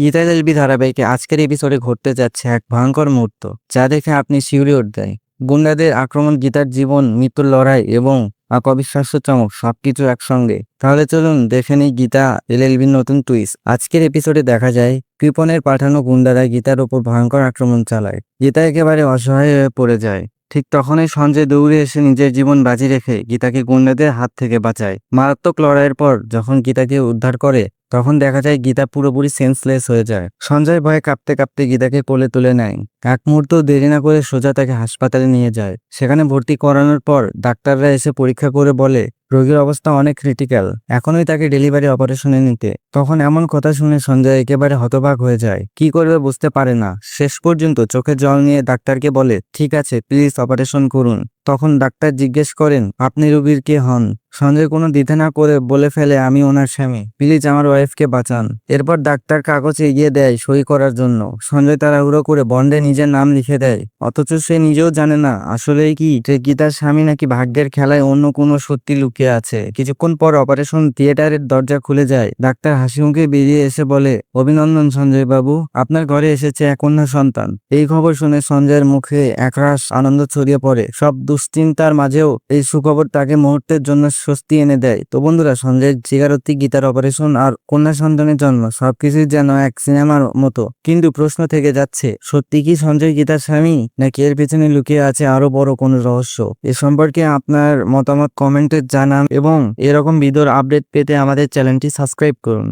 Ital LB ধারাবাহিকে আজকের এপিসোডে ঘটতে যাচ্ছে এক ভয়ঙ্কর মুহূর্ত, যা দেখে আপনি শিউরে উঠবেন। গুন্ডাদের আক্রমণ, গীতার জীবন, মৃত্যুর লড়াই এবং এক অবিশ্বাস্য চমক সবকিছু একসঙ্গে। তাহলে চলুন দেখে নিই গীতা এলএলবির নতুন টুইস্ট আজকের এপিসোডে দেখা যায়, কৃপনের পাঠানো গুন্ডারা গীতার ওপর ভয়ঙ্কর আক্রমণ চালায়। গীতা একেবারে অসহায় হয়ে পড়ে যায়। ঠিক তখনই সঞ্জয় দৌড়ে এসে নিজের জীবন বাজি রেখে গীতাকে গুন্ডাদের হাত থেকে বাঁচায়। মারাত্মক লড়াইয়ের পর, যখন গীতাকে উদ্ধার করে তখন দেখা যায় গীতা পুরোপুরি সেন্সলেস হয়ে যায়। সঞ্জয় ভয়ে কাঁপতে কাঁপতে গীতাকে কোলে তুলে নেয়। এক মুহূর্ত দেরি না করে সোজা তাকে হাসপাতালে নিয়ে যায়। সেখানে ভর্তি করানোর পর ডাক্তাররা এসে পরীক্ষা করে বলে রোগীর অবস্থা অনেক ক্রিটিক্যাল এখনই তাকে ডেলিভারি অপারেশনে নিতে। তখন এমন কথা শুনে সঞ্জয় একেবারে হতবাক হয়ে যায়। কি করবে বুঝতে পারে না। শেষ পর্যন্ত চোখে জল নিয়ে ডাক্তারকে বলে, ঠিক আছে প্লিজ অপারেশন করুন। তখন ডাক্তার জিজ্ঞেস করেন, আপনি রোগীর কে হন? সঞ্জয় কোনো দ্বিধা না করে বলে ফেলে, আমি ওনার স্বামী। প্লিজ আমার ওয়াইফকে বাঁচান। এরপর ডাক্তার কাগজ এগিয়ে দেয় সই করার জন্য। সঞ্জয় তাড়াহুড়ো করে বন্ডে নিজের নাম লিখে দেয়। অথচ সে নিজেও জানে না, আসলেই কি? গীতার স্বামী নাকি ভাগ্যের খেলায় অন্য কোনো সত্যি লুকিয়ে আছে? কিছুক্ষণ পর অপারেশন থিয়েটারের দরজা খুলে যায়। ডাক্তার হাসি মুখে বেরিয়ে এসে বলে, অভিনন্দন সঞ্জয় বাবু আপনার ঘরে এসেছে এক কন্যা সন্তান। এই খবর শুনে সঞ্জয়ের মুখে একরাশ আনন্দ ছড়িয়ে পড়ে। সব দুশ্চিন্তার মাঝেও এই সুখবর তাকে মুহূর্তের জন্য স্বস্তি এনে দেয়। তো বন্ধুরা, সঞ্জয়ের জিগারত্তি গীতার অপারেশন আর কন্যা সন্তানের জন্ম সবকিছুই যেন এক সিনেমার মতো। কিন্তু প্রশ্ন থেকে যাচ্ছে, সত্যি কি সঞ্জয় গীতার স্বামী? নাকি এর পেছনে লুকিয়ে আছে আরও বড় কোনো রহস্য? এ সম্পর্কে আপনার মতামত কমেন্টে জানান এবং এরকম ভিডিওর আপডেট পেতে আমাদের চ্যানেলটি সাবস্ক্রাইব করুন।